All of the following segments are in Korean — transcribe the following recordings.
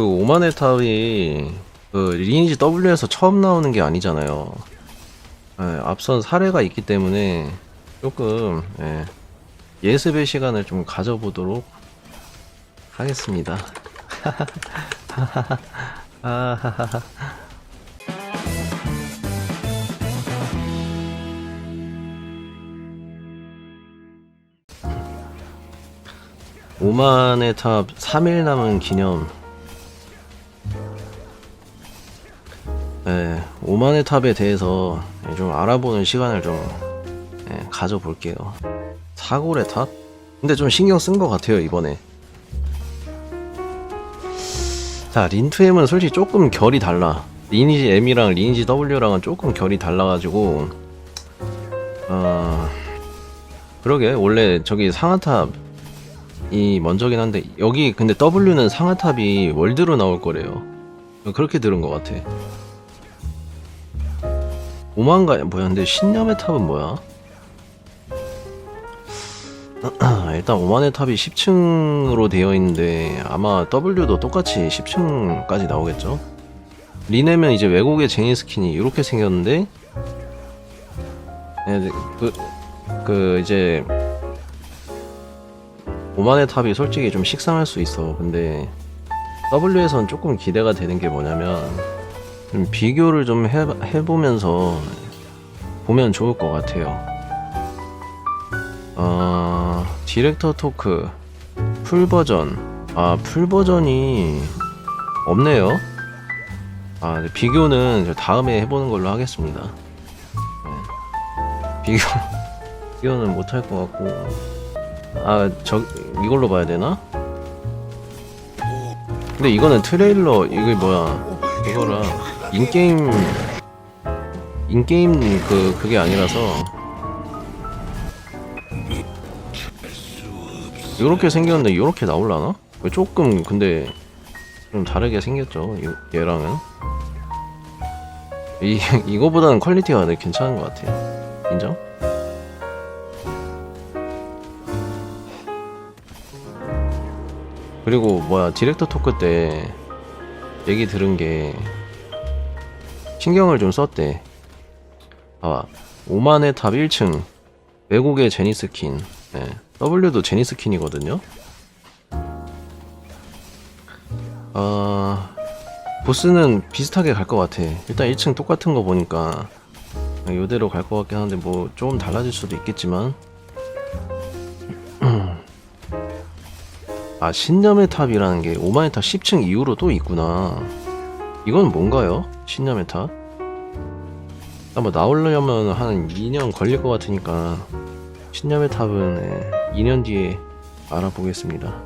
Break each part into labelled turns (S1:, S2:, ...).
S1: 그 오만의 탑이 그 리니지 W에서 처음 나오는 게 아니잖아요. 예, 앞선 사례가 있기 때문에 조금 예, 예습의 시간을 좀 가져보도록 하겠습니다. 아하하하. 오만의 탑 3일 남은 기념 네, 오만의 탑에 대해서 좀 알아보는 시간을 좀 네, 가져볼게요 사골의 탑? 근데 좀 신경 쓴 것 같아요 이번에 자 린2M은 솔직히 조금 결이 달라 리니지 M이랑 리니지 W랑은 조금 결이 달라가지고 어... 그러게 원래 저기 상하탑 이 먼저긴 한데 여기 근데 W는 상하탑이 월드로 나올 거래요. 그렇게 들은 것 같아. 오만가 뭐야? 근데 신념의 탑은 뭐야? 일단 오만의 탑이 10층으로 되어 있는데 아마 W도 똑같이 10층까지 나오겠죠? 리네면 이제 외국의 제니 스킨이 이렇게 생겼는데 네, 그, 그 이제 오만의 탑이 솔직히 좀 식상할 수 있어. 근데 W에선 조금 기대가 되는 게 뭐냐면 좀 비교를 좀 해, 해보면서 보면 좋을 것 같아요. 어, 디렉터 토크 풀 버전 아 풀 버전이 없네요. 아 비교는 저 다음에 해보는 걸로 하겠습니다. 네. 비교 비교는 못 할 것 같고. 아, 저 이걸로 봐야 되나? 근데 이거는 트레일러 이게 뭐야? 이거라 인게임 인게임 그 그게 아니라서 이렇게 생겼는데 이렇게 나올라나? 조금 근데 좀 다르게 생겼죠. 이- 얘랑은 이 이거보다는 퀄리티가 되게 괜찮은 것 같아. 인정? 그리고 뭐야 디렉터 토크 때 얘기 들은 게 신경을 좀 썼대. 봐봐. 오만의 탑 1층 외국의 제니 스킨. 예. W도 제니 스킨이거든요. 어, 보스는 비슷하게 갈 것 같아. 일단 1층 똑같은 거 보니까 이대로 갈 것 같긴 한데 뭐 조금 달라질 수도 있겠지만 아 신념의 탑이라는 게 오만의 탑 10층 이후로 또 있구나 이건 뭔가요? 신념의 탑? 아마 나오려면 한 2년 걸릴 것 같으니까 신념의 탑은 예, 2년 뒤에 알아보겠습니다.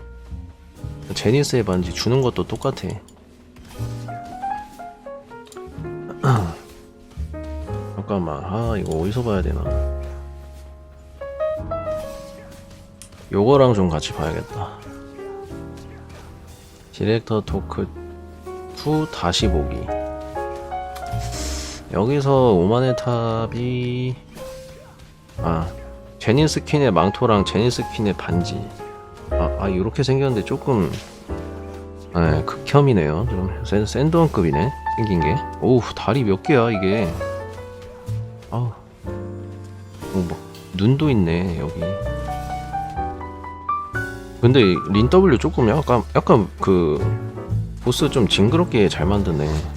S1: 제니스의 반지 주는 것도 똑같아. 잠깐만. 아 이거 어디서 봐야 되나? 요거랑 좀 같이 봐야겠다. 디렉터 토크 2 다시 보기 여기서 오만의 탑이 아 제니 스킨의 망토랑 제니 스킨의 반지. 아, 아 이렇게 생겼는데 조금 네, 극혐이네요. 좀 샌, 샌드원급이네 생긴 게. 오우 다리 몇 개야 이게? 아우 어, 뭐 눈도 있네 여기. 근데 린 W 조금 약간 약간 그 보스 좀 징그럽게 잘 만드네.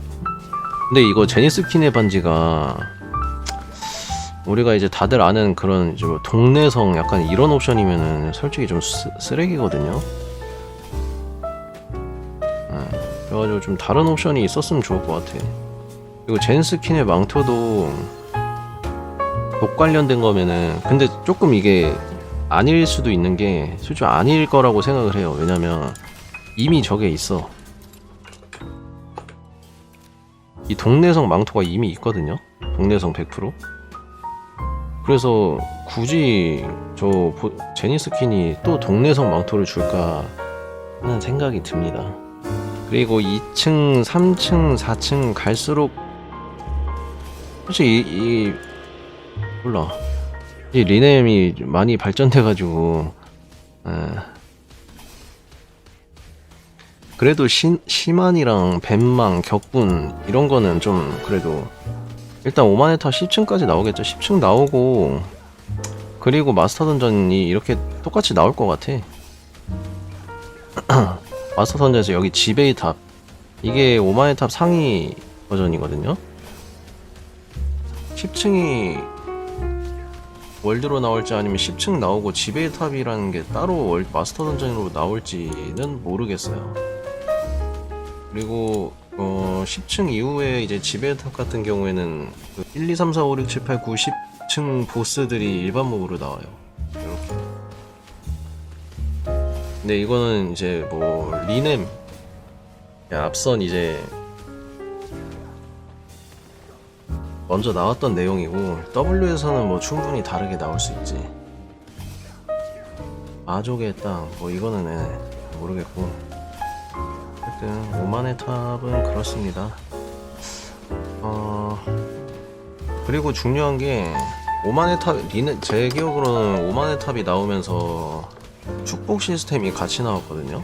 S1: 근데 이거 제니스킨의 반지가 우리가 이제 다들 아는 그런 이제 뭐 동네성 약간 이런 옵션이면은 솔직히 좀 쓰, 쓰레기거든요. 음, 그래가지고 좀 다른 옵션이 있었으면 좋을 것 같아. 그리고 제니스킨의 망토도 독 관련된 거면은 근데 조금 이게 아닐 수도 있는 게 솔직히 아닐 거라고 생각을 해요. 왜냐면 이미 저게 있어. 이 동네성 망토가 이미 있거든요. 동네성 100%. 그래서 굳이 저 보- 제니 스킨이 또 동네성 망토를 줄까 하는 생각이 듭니다. 그리고 2층, 3층, 4층 갈수록 솔직히 이, 이 몰라 이 리넴이 많이 발전돼가지고 에, 그래도 시, 시만이랑 뱀망, 격분 이런 거는 좀 그래도 일단 오마네타 10층까지 나오겠죠. 10층 나오고 그리고 마스터 던전이 이렇게 똑같이 나올 것 같아. 마스터 던전에서 여기 지베이 탑 이게 오마네 탑 상위 버전이거든요. 10층이 월드로 나올지 아니면 10층 나오고 지베이 탑이라는 게 따로 월, 마스터 던전으로 나올지는 모르겠어요. 그리고 어, 10층 이후에 이제 지베이 탑 같은 경우에는 그 1, 2, 3, 4, 5, 6, 7, 8, 9, 10층 보스들이 일반 몹으로 나와요. 이렇게. 근데 이거는 이제 뭐 리넴 야, 앞선 이제 먼저 나왔던 내용이고 W에서는 뭐 충분히 다르게 나올 수 있지 마족의 땅 뭐 이거는 예, 모르겠고 어쨌든 오만의 탑은 그렇습니다 어 그리고 중요한 게 오만의 탑 리네 제 기억으로는 오만의 탑이 나오면서 축복 시스템이 같이 나왔거든요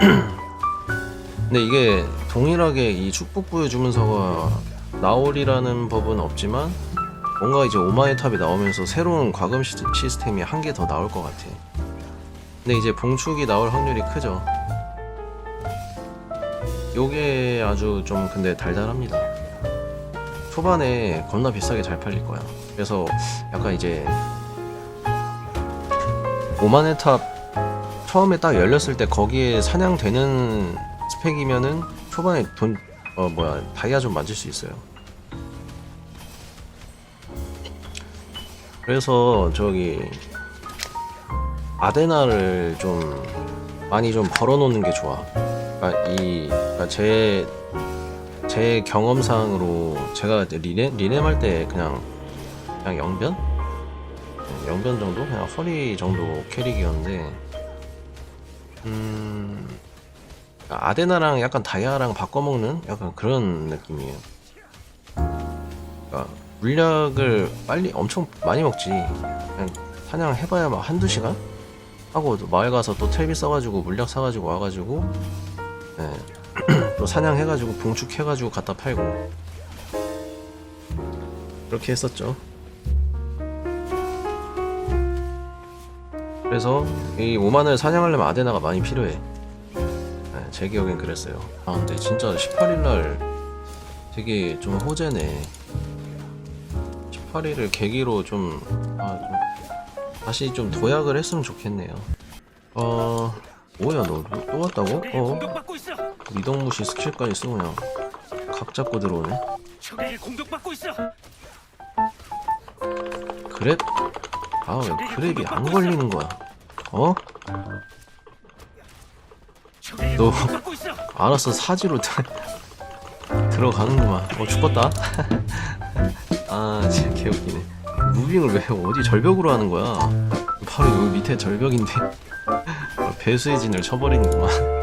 S1: 근데 이게 동일하게 이 축복 부여 주문서가 나올이라는 법은 없지만 뭔가 이제 오마의 탑이 나오면서 새로운 과금 시- 시스템이 한 개 더 나올 것 같아. 근데 이제 봉축이 나올 확률이 크죠. 요게 아주 좀 근데 달달합니다. 초반에 겁나 비싸게 잘 팔릴 거야. 그래서 약간 이제 오만의 탑 처음에 딱 열렸을 때 거기에 사냥되는 스펙이면은 초반에 돈, 어, 뭐야, 다이아 좀 맞을 수 있어요. 그래서 저기, 아데나를 좀 많이 좀 벌어놓는 게 좋아. 그러니까 이, 그러니까 제, 제 경험상으로 제가 리네, 리넴 할 때 그냥, 그냥 영변? 네, 영변 정도? 그냥 허리 정도 캐릭이었는데, 음, 아데나랑 약간 다이아랑 바꿔먹는 약간 그런 느낌이에요. 그러니까 물약을 빨리 엄청 많이 먹지. 그냥 사냥 해봐야 막 한두 시간? 하고 또 마을 가서 또 텔비 써가지고 물약 사가지고 와가지고 예. 또 사냥해가지고 봉축해가지고 갖다 팔고 그렇게 했었죠. 그래서 이 오만을 사냥하려면 아데나가 많이 필요해. 네, 제 기억엔 그랬어요. 아 근데 진짜 18일날 되게 좀 호재네. 18일을 계기로 좀, 아, 좀 다시 좀 도약을 했으면 좋겠네요. 어 뭐야 너 또 왔다고?
S2: 적에게
S1: 어
S2: 있어.
S1: 미덕무시 스킬까지 쓰고 그냥 각 잡고 들어오네.
S2: 적에게 공격받고 있어.
S1: 그랩? 아왜 그랩이 안 걸리는 거야? 어? 너-. 알았어 사지로 들- 들어가는구만 어 죽었다 아 진짜 개웃기네 무빙을 왜 어디 절벽으로 하는 거야 바로 여기 밑에 절벽인데 어, 배수의 진을 쳐버리는구만